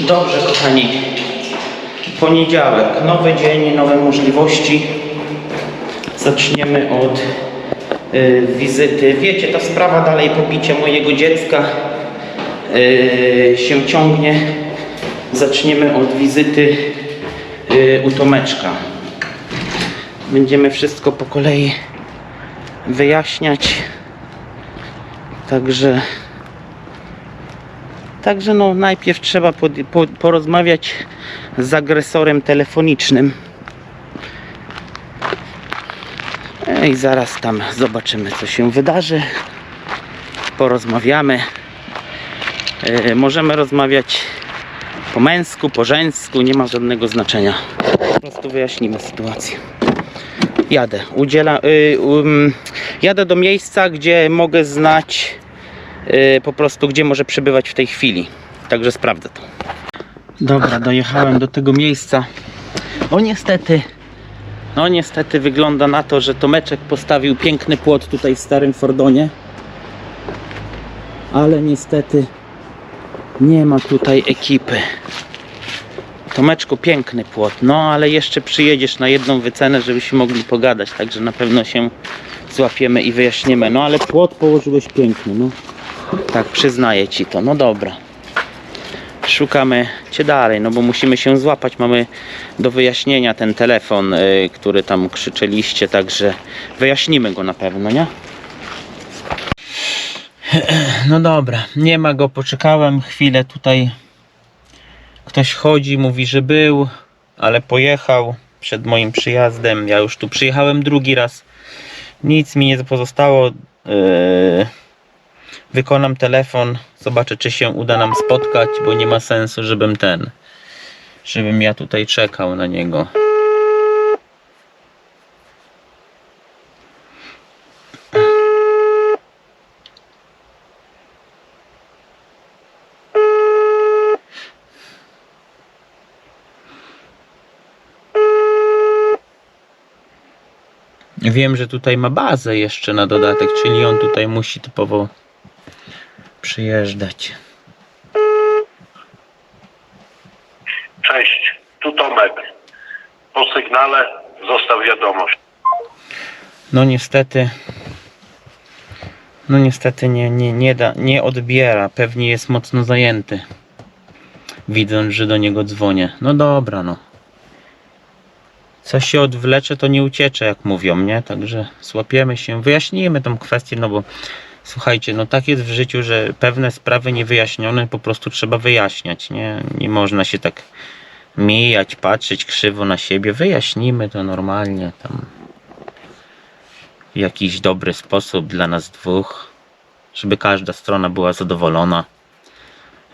Dobrze, kochani. Poniedziałek, nowy dzień, nowe możliwości. Zaczniemy od y, wizyty. Wiecie, ta sprawa dalej pobicie mojego dziecka y, się ciągnie. Zaczniemy od wizyty y, u Tomeczka. Będziemy wszystko po kolei wyjaśniać. Także Także no najpierw trzeba pod, po, porozmawiać z agresorem telefonicznym. I zaraz tam zobaczymy co się wydarzy. Porozmawiamy. E, możemy rozmawiać po męsku, po żeńsku, nie ma żadnego znaczenia. Po prostu wyjaśnimy sytuację. Jadę. Udziela, y, um, jadę do miejsca, gdzie mogę znać po prostu gdzie może przebywać w tej chwili. Także sprawdzę to. Dobra, dojechałem do tego miejsca. O niestety, no niestety wygląda na to, że Tomeczek postawił piękny płot tutaj w starym Fordonie. Ale niestety nie ma tutaj ekipy. Tomeczku, piękny płot, no ale jeszcze przyjedziesz na jedną wycenę, żebyśmy mogli pogadać, także na pewno się złapiemy i wyjaśnimy. No ale płot położyłeś piękny, no. Tak, przyznaję ci to. No dobra. Szukamy cię dalej, no bo musimy się złapać. Mamy do wyjaśnienia ten telefon, y, który tam krzyczeliście, także wyjaśnimy go na pewno, nie? No dobra, nie ma go, poczekałem chwilę tutaj. Ktoś chodzi, mówi, że był, ale pojechał przed moim przyjazdem. Ja już tu przyjechałem drugi raz. Nic mi nie pozostało. Yy, wykonam telefon, zobaczę czy się uda nam spotkać, bo nie ma sensu, żebym ten, żebym ja tutaj czekał na niego. Wiem, że tutaj ma bazę jeszcze na dodatek, czyli on tutaj musi typowo przyjeżdżać. Cześć, tu Tomek. Po sygnale zostaw wiadomość. No niestety. No niestety nie, nie, nie da, nie odbiera. Pewnie jest mocno zajęty. Widząc, że do niego dzwonię. No dobra, no. Co się odwlecze, to nie uciecze, jak mówią, nie? Także złapiemy się, wyjaśnijmy tą kwestię, no bo słuchajcie, no tak jest w życiu, że pewne sprawy niewyjaśnione po prostu trzeba wyjaśniać, nie? Nie można się tak mijać, patrzeć krzywo na siebie. Wyjaśnijmy to normalnie, tam w jakiś dobry sposób dla nas dwóch, żeby każda strona była zadowolona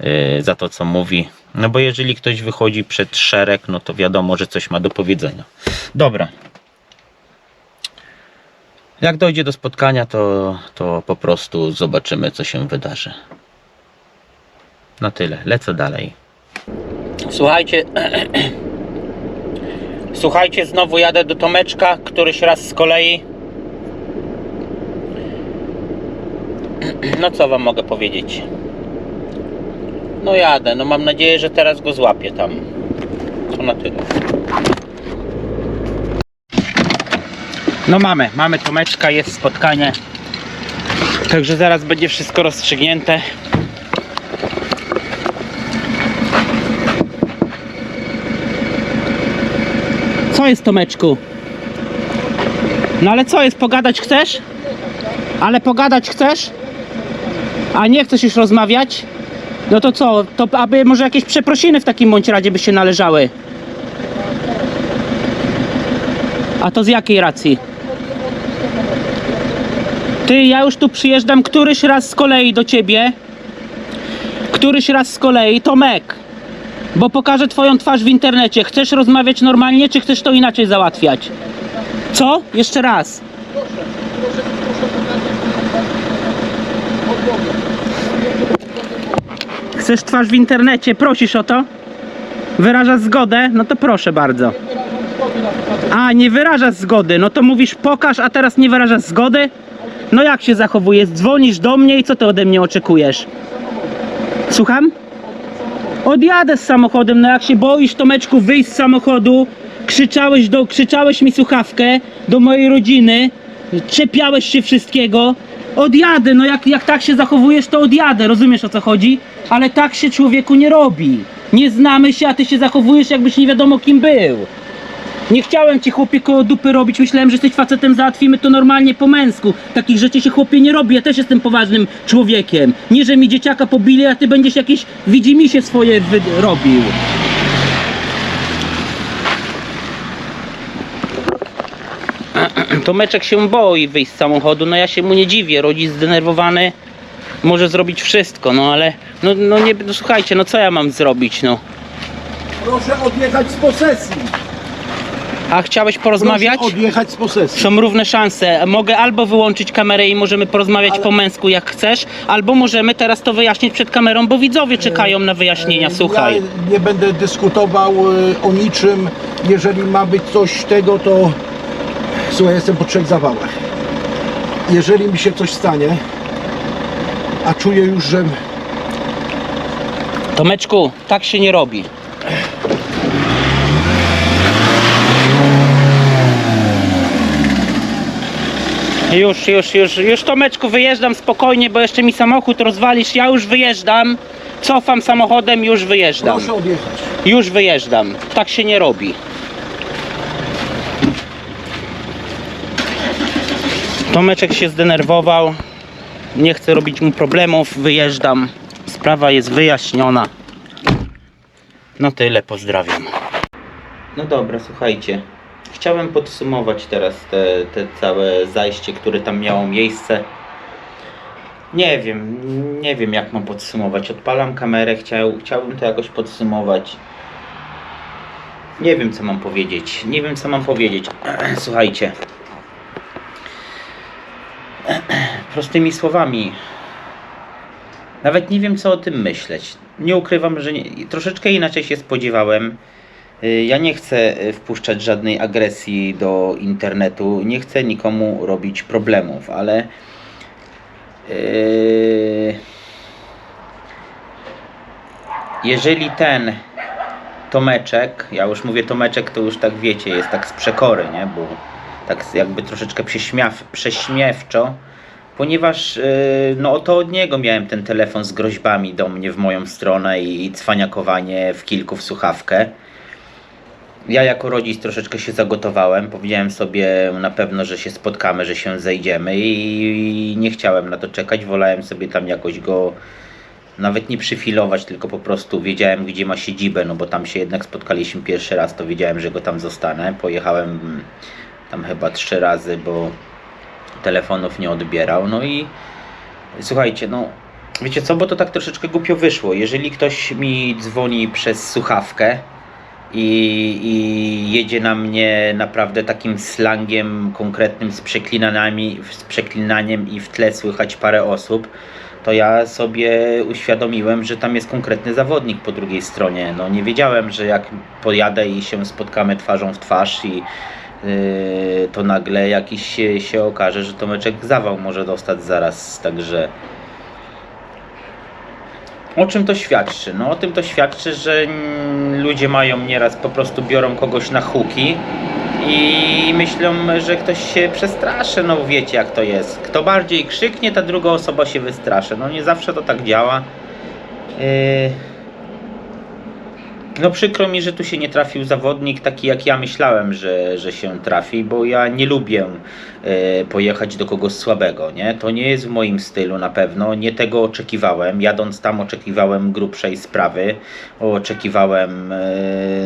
yy, za to, co mówi. No bo jeżeli ktoś wychodzi przed szereg, no to wiadomo, że coś ma do powiedzenia. Dobra. Jak dojdzie do spotkania, to, to po prostu zobaczymy, co się wydarzy. Na tyle. Lecę dalej. Słuchajcie. Słuchajcie, znowu jadę do Tomeczka, któryś raz z kolei. No co wam mogę powiedzieć? No jadę, no mam nadzieję, że teraz go złapię tam. To na tyle. No mamy, mamy Tomeczka, jest spotkanie. Także zaraz będzie wszystko rozstrzygnięte. Co jest Tomeczku? No ale co jest, pogadać chcesz? Ale pogadać chcesz? A nie chcesz już rozmawiać? No to co? To aby może jakieś przeprosiny w takim bądź razie by się należały. A to z jakiej racji? Ty, ja już tu przyjeżdżam któryś raz z kolei do ciebie. Któryś raz z kolei, Tomek. Bo pokażę twoją twarz w internecie. Chcesz rozmawiać normalnie, czy chcesz to inaczej załatwiać? Co? Jeszcze raz. Chcesz twarz w internecie? Prosisz o to? Wyrażasz zgodę? No to proszę bardzo. A, nie wyrażasz zgody. No to mówisz pokaż, a teraz nie wyrażasz zgody? No jak się zachowujesz? Dzwonisz do mnie i co ty ode mnie oczekujesz? Słucham? Odjadę z samochodem, no jak się boisz Tomeczku wyjść z samochodu, krzyczałeś, do, krzyczałeś mi słuchawkę do mojej rodziny, czepiałeś się wszystkiego, odjadę, no jak, jak tak się zachowujesz to odjadę, rozumiesz o co chodzi? Ale tak się człowieku nie robi. Nie znamy się, a ty się zachowujesz jakbyś nie wiadomo kim był. Nie chciałem ci chłopie koło dupy robić, myślałem, że jesteś facetem, załatwimy to normalnie po męsku. Takich rzeczy się chłopie nie robi, ja też jestem poważnym człowiekiem. Nie, że mi dzieciaka pobili, a ty będziesz jakieś widzimisię swoje robił. Tomeczek się boi wyjść z samochodu, no ja się mu nie dziwię, rodzic zdenerwowany może zrobić wszystko, no ale no, no nie, no słuchajcie, no co ja mam zrobić, no. Proszę odjechać z posesji. A chciałeś porozmawiać? Proszę odjechać z posesji. Są równe szanse. Mogę albo wyłączyć kamerę i możemy porozmawiać Ale- po męsku jak chcesz, albo możemy teraz to wyjaśnić przed kamerą, bo widzowie czekają na wyjaśnienia. Słuchaj. Ja nie będę dyskutował e, o niczym. Jeżeli ma być coś tego, to słuchaj, jestem po trzech zawałach. Jeżeli mi się coś stanie, a czuję już, że Tomeczku, tak się nie robi. Już, już, już, już Tomeczku wyjeżdżam spokojnie, bo jeszcze mi samochód rozwalisz. Ja już wyjeżdżam. Cofam samochodem, już wyjeżdżam. proszę odjechać. Już wyjeżdżam. Tak się nie robi. Tomeczek się zdenerwował. Nie chcę robić mu problemów. Wyjeżdżam. Sprawa jest wyjaśniona. No tyle, pozdrawiam. No dobra, słuchajcie. Chciałem podsumować teraz te, te całe zajście, które tam miało miejsce. Nie wiem, nie wiem jak mam podsumować. Odpalam kamerę, chciał, chciałbym to jakoś podsumować. Nie wiem co mam powiedzieć. Nie wiem co mam powiedzieć. Słuchajcie. Prostymi słowami. Nawet nie wiem co o tym myśleć. Nie ukrywam, że nie, troszeczkę inaczej się spodziewałem. Y, Ja nie chcę y, wpuszczać żadnej agresji do internetu. Nie chcę nikomu robić problemów, ale Yy, jeżeli ten Tomeczek, ja już mówię Tomeczek, to już tak wiecie, jest tak z przekory, nie? Bo tak jakby troszeczkę prześmiaw, prześmiewczo, ponieważ no oto od niego miałem ten telefon z groźbami do mnie w moją stronę i cwaniakowanie w kilku w słuchawkę. Ja jako rodzic troszeczkę się zagotowałem. Powiedziałem sobie na pewno, że się spotkamy, że się zejdziemy i nie chciałem na to czekać. Wolałem sobie tam jakoś go nawet nie przyfilować, tylko po prostu wiedziałem, gdzie ma siedzibę, no bo tam się jednak spotkaliśmy pierwszy raz, to wiedziałem, że go tam zostanę. Pojechałem tam chyba trzy razy, bo telefonów nie odbierał. No i słuchajcie, no wiecie co, bo to tak troszeczkę głupio wyszło. Jeżeli ktoś mi dzwoni przez słuchawkę, i, i jedzie na mnie naprawdę takim slangiem konkretnym z przeklinaniami, z przeklinaniem i w tle słychać parę osób, to ja sobie uświadomiłem, że tam jest konkretny zawodnik po drugiej stronie. No nie wiedziałem, że jak pojadę i się spotkamy twarzą w twarz i yy, to nagle jakiś się, się okaże, że Tomeczek zawał może dostać zaraz, także o czym to świadczy? No o tym to świadczy, że ludzie mają nieraz po prostu biorą kogoś na huki i myślą, że ktoś się przestraszy. No wiecie jak to jest. Kto bardziej krzyknie, ta druga osoba się wystraszy. No nie zawsze to tak działa. Yy... No przykro mi, że tu się nie trafił zawodnik taki jak ja myślałem, że, że się trafi, bo ja nie lubię e, pojechać do kogoś słabego, nie? To nie jest w moim stylu na pewno, nie tego oczekiwałem. Jadąc tam oczekiwałem grubszej sprawy, oczekiwałem e,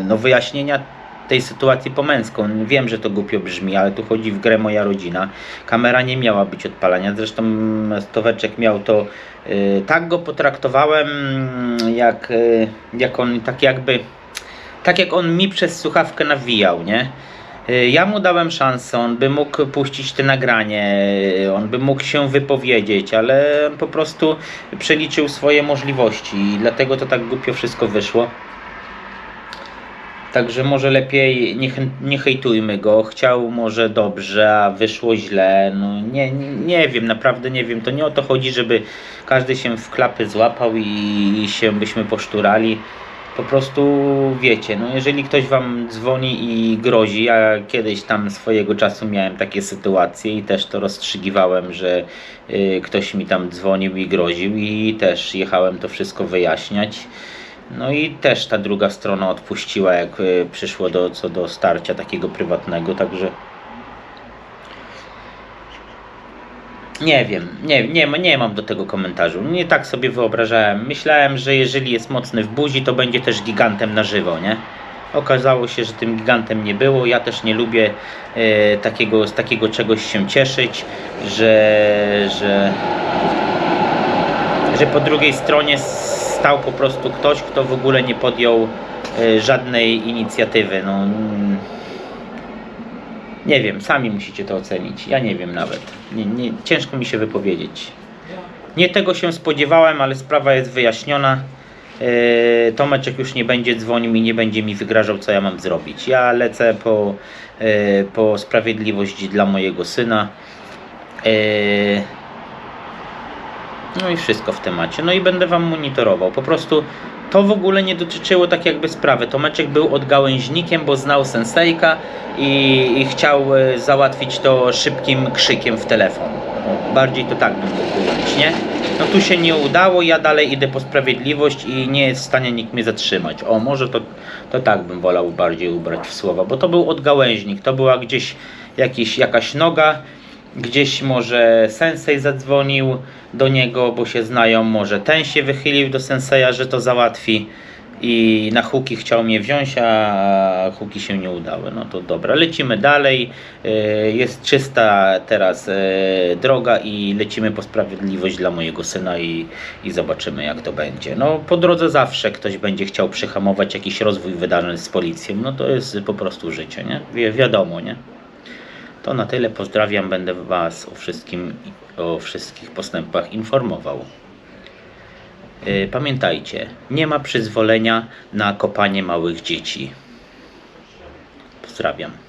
no wyjaśnienia tej sytuacji po męsku. Wiem, że to głupio brzmi, ale tu chodzi w grę moja rodzina. Kamera nie miała być odpalania, zresztą Stoweczek miał to y, tak go potraktowałem, jak, y, jak on tak jakby tak jak on mi przez słuchawkę nawijał, nie? Y, Ja mu dałem szansę, on by mógł puścić te nagranie, on by mógł się wypowiedzieć, ale po prostu przeliczył swoje możliwości i dlatego to tak głupio wszystko wyszło. Także może lepiej nie, nie hejtujmy go. Chciał może dobrze, a wyszło źle. No nie, nie, wiem, naprawdę nie wiem. To nie o to chodzi, żeby każdy się w klapy złapał i, i się byśmy poszturali. po prostu wiecie, no jeżeli ktoś wam dzwoni i grozi, ja kiedyś tam swojego czasu miałem takie sytuacje i też to rozstrzygiwałem, że y, ktoś mi tam dzwonił i groził i też jechałem to wszystko wyjaśniać. No i też ta druga strona odpuściła, jak y, przyszło do, co do starcia takiego prywatnego, także nie wiem, nie, nie, nie mam do tego komentarzu. Nie tak sobie wyobrażałem. Myślałem, że jeżeli jest mocny w buzi, to będzie też gigantem na żywo, nie? Okazało się, że tym gigantem nie było. Ja też nie lubię e, takiego, z takiego czegoś się cieszyć, że, że, że po drugiej stronie stał po prostu ktoś, kto w ogóle nie podjął e, żadnej inicjatywy. No, mm, nie wiem, sami musicie to ocenić. Ja nie wiem nawet. Nie, nie, ciężko mi się wypowiedzieć. Nie tego się spodziewałem, ale sprawa jest wyjaśniona. Yy, Tomeczek już nie będzie dzwonił i nie będzie mi wygrażał, co ja mam zrobić. Ja lecę po, yy, po sprawiedliwość dla mojego syna. No i wszystko w temacie. No i będę Wam monitorował. Po prostu to w ogóle nie dotyczyło tak jakby sprawy. Tomeczek był odgałęźnikiem, bo znał sensejka i, i chciał e, załatwić to szybkim krzykiem w telefon. O, Bardziej to tak bym mógł ująć, nie? No tu się nie udało, ja dalej idę po sprawiedliwość i nie jest w stanie nikt mnie zatrzymać. O, może to, to tak bym wolał bardziej ubrać w słowa, bo to był odgałęźnik, to była gdzieś jakiś, jakaś noga, Gdzieś może sensei zadzwonił do niego, bo się znają, może ten się wychylił do senseja, że to załatwi i na huki chciał mnie wziąć, a huki się nie udały. No to dobra, lecimy dalej. Yy, Jest czysta teraz yy, droga i lecimy po sprawiedliwość dla mojego syna i, i zobaczymy jak to będzie. No po drodze zawsze ktoś będzie chciał przyhamować jakiś rozwój wydarzeń z policją. No to jest po prostu życie, nie? Wi wiadomo, nie? To na tyle. Pozdrawiam. Będę Was o wszystkim, o wszystkich postępach informował. Yy, Pamiętajcie, nie ma przyzwolenia na kopanie małych dzieci. Pozdrawiam.